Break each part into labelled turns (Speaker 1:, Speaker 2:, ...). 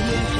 Speaker 1: You.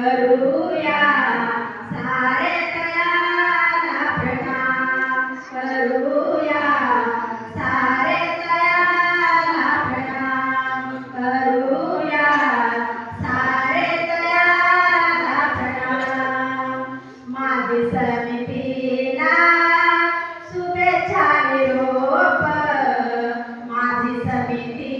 Speaker 1: करूया. सारे तयाला करूया. सारे तयाला प्रणाम सारे तयाला माझी समितीला शुभेच्छा निरोप. माझी समिती